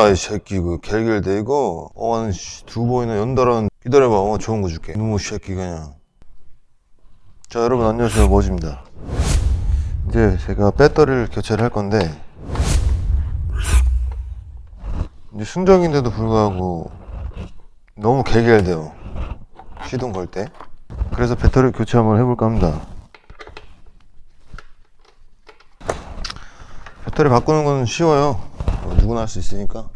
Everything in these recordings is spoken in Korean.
아, 나이 새끼, 그, 갤갤대고, 어, 한, 씨, 두 번이나 연달아, 기다려봐. 어, 좋은 거 줄게. 이놈의 새끼, 그냥. 자, 여러분, 안녕하세요. 머지입니다. 이제 제가 배터리를 교체를 할 건데, 이제 순정인데도 불구하고, 너무 갤갤대요. 시동 걸 때. 그래서 배터리 교체 한번 해볼까 합니다. 배터리 바꾸는 건 쉬워요. 뭐 누구나 할 수 있으니까.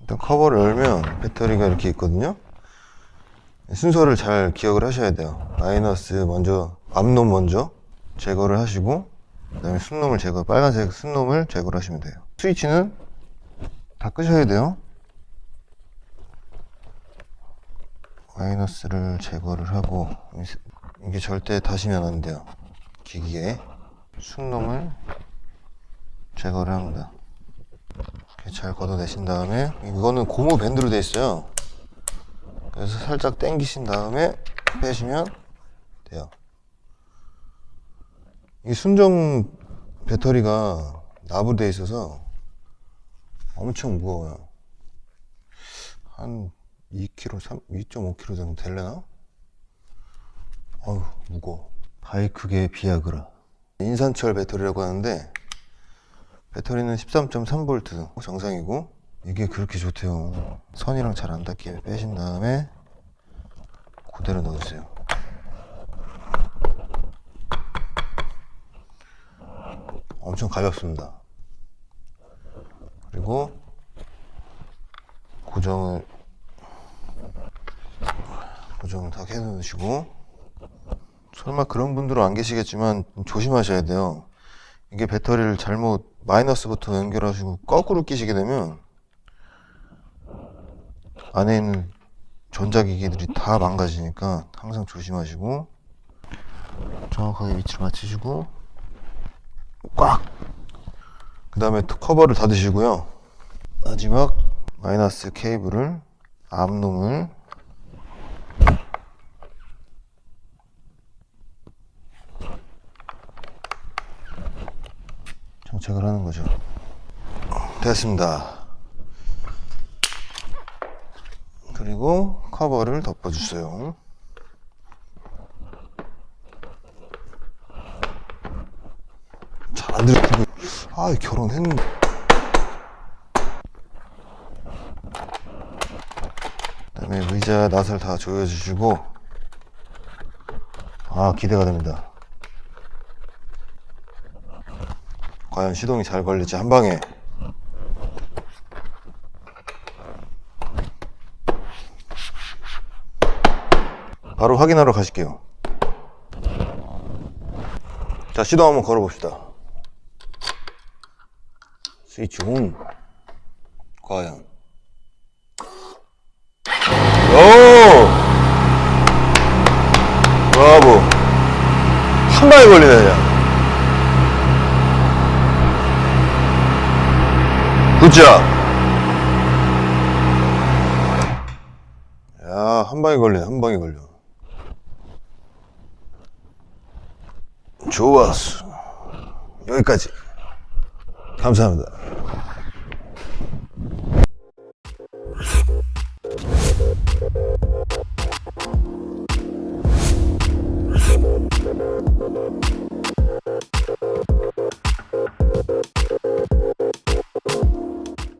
일단 커버를 열면 배터리가 이렇게 있거든요. 순서를 잘 기억을 하셔야 돼요. 마이너스 먼저, 앞놈 먼저 제거를 하시고, 그 다음에 순놈을 제거, 빨간색 순놈을 제거를 하시면 돼요. 스위치는 다 끄셔야 돼요. 마이너스를 제거를 하고, 이게 절대 다시면 안 돼요. 기기에. 순놈을 제거를 합니다. 이렇게 잘 걷어내신 다음에 이거는 고무 밴드로 되어 있어요. 그래서 살짝 당기신 다음에 빼시면 돼요. 이 순정 배터리가 납으로 되어 있어서 엄청 무거워요. 한 2kg, 3, 2.5kg 정도 될려나? 어휴, 무거워. 바이크계 비아그라. 인산철 배터리라고 하는데 배터리는 13.3V 정상이고 이게 그렇게 좋대요. 선이랑 잘 안 닿게 빼신 다음에 그대로 넣어주세요. 엄청 가볍습니다. 그리고 고정을 고정을 다 해놓으시고 설마 그런 분들은 안 계시겠지만 조심하셔야 돼요. 이게 배터리를 잘못 마이너스부터 연결하시고 거꾸로 끼시게 되면 안에 있는 전자기기들이 다 망가지니까 항상 조심하시고 정확하게 위치를 맞추시고 꽉! 그 다음에 커버를 닫으시고요. 마지막 마이너스 케이블을 앞놈을 정착을 하는 거죠. 됐습니다. 그리고 커버를 덮어주세요. 잘 안 들리고, 아, 결혼했는데. 그 다음에 의자 낫을 다 조여주시고, 아, 기대가 됩니다. 과연 시동이 잘 걸릴지 한 방에. 바로 확인하러 가실게요. 자 시동 한번 걸어 봅시다. 스위치 온. 과연. 오! 브라보. 한 방에 걸리네 그냥 굿잡! 야, 한 방에 걸리네, 한 방에 걸려. 좋았어. 여기까지. 감사합니다.